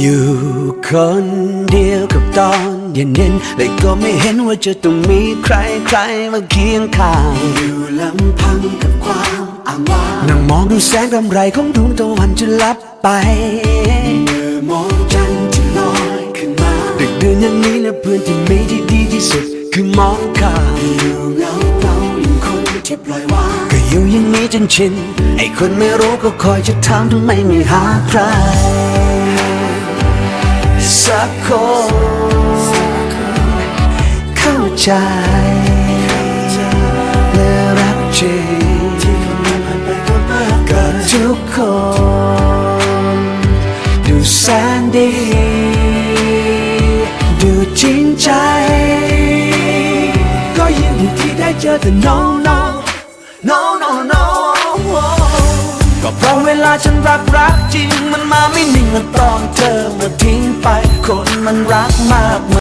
อยู่คนเดียวกับตอนเย็นๆเลยก็ไม่เห็นว่าจะต้องมีใครใครๆมาเคียงข้างอยู่ลำพังกับความอ้างว้างนั่งมองดูแสงรำไรของดวงตะวันจะลับไปเมื่อมองจันทร์ที่ลอยขึ้นมาดึกดื่นอย่างนี้และเพื่อนที่มีที่ดีที่สุด คือมองข้ามอยู่เงาเงาอย่างคนที่ปล่อยวางก็อยู่อย่างนี้จนชินไอ้คนไม่รู้ก็คอยจะถามทำไมไม่หาใคร สักคนเข้าใจและรักจริงกับทุกคน ดูแสนดี ดูจริงใจ ก็ยินดีที่ได้เจอแต่ no no no no no ก็เพราะเวลาฉันรักรักจริง มันมาไม่นิ่งมือนตอนเธอมาทิ้งไป คนมันรักมากม